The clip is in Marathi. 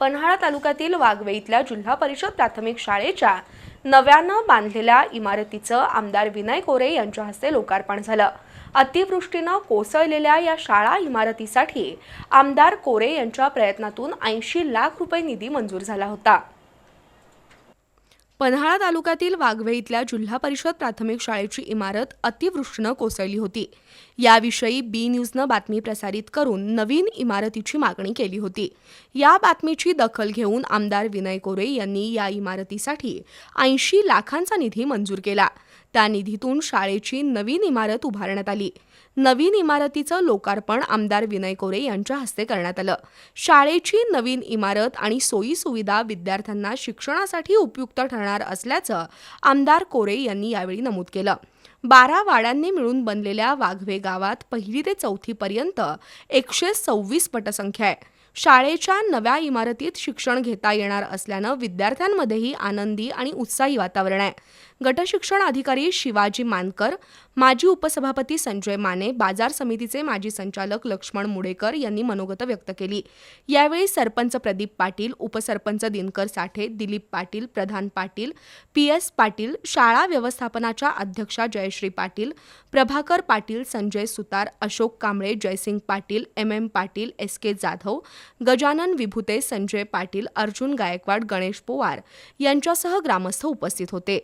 पन्हाळा तालुक्यातील वाघवे इथल्या जिल्हा परिषद प्राथमिक शाळेच्या नव्यानं बांधलेल्या इमारतीचं आमदार विनय कोरे यांच्या हस्ते लोकार्पण झालं. अतिवृष्टीनं कोसळलेल्या या शाळा इमारतीसाठी आमदार कोरे यांच्या प्रयत्नातून ऐंशी लाख रुपये निधी मंजूर झाला होता. पन्हाळा तालुक्यातील वाघवे इथल्या जिल्हा परिषद प्राथमिक शाळेची इमारत अतिवृष्टीनं कोसळली होती. याविषयी बी न्यूजनं बातमी प्रसारित करून नवीन इमारतीची मागणी केली होती. या बातमीची दखल घेऊन आमदार विनय कोरे यांनी या इमारतीसाठी ऐंशी लाखांचा निधी मंजूर केला. त्या निधीतून शाळेची नवीन इमारत उभारण्यात आली. नवीन इमारतीचं लोकार्पण आमदार विनय कोरे यांच्या हस्ते करण्यात आलं. शाळेची नवीन इमारत आणि सोयी सुविधा विद्यार्थ्यांना शिक्षणासाठी उपयुक्त ठरणार असल्याचं आमदार कोरे यांनी यावेळी नमूद केलं. बारा वाड्यांनी मिळून बनलेल्या वाघवे गावात पहिली ते चौथीपर्यंत एकशे सव्वीस पटसंख्या आहे. शाळेच्या नव्या इमारतीत शिक्षण घेता येणार असल्यानं विद्यार्थ्यांमध्येही आनंदी आणि उत्साही वातावरण आहे. गटशिक्षण अधिकारी शिवाजी मानकर माजी उपसभापती संजय माने बाजार समितीचे माजी संचालक लक्ष्मण मुडेकर यांनी मनोगत व्यक्त केली. यावेळी सरपंच प्रदीप पाटील उपसरपंच दिनकर साठे दिलीप पाटील प्रधान पाटील पी एस पाटील शाळा व्यवस्थापनाच्या अध्यक्षा Jayashree Patil Prabhakar Patil Sanjay Sutar Ashok Kamble Jaysing Patil M M Patil S K Jadhav Gajanan Vibhute Sanjay Patil Arjun Gaikwad Ganesh Powar यांच्यासह ग्रामस्थ उपस्थित होते.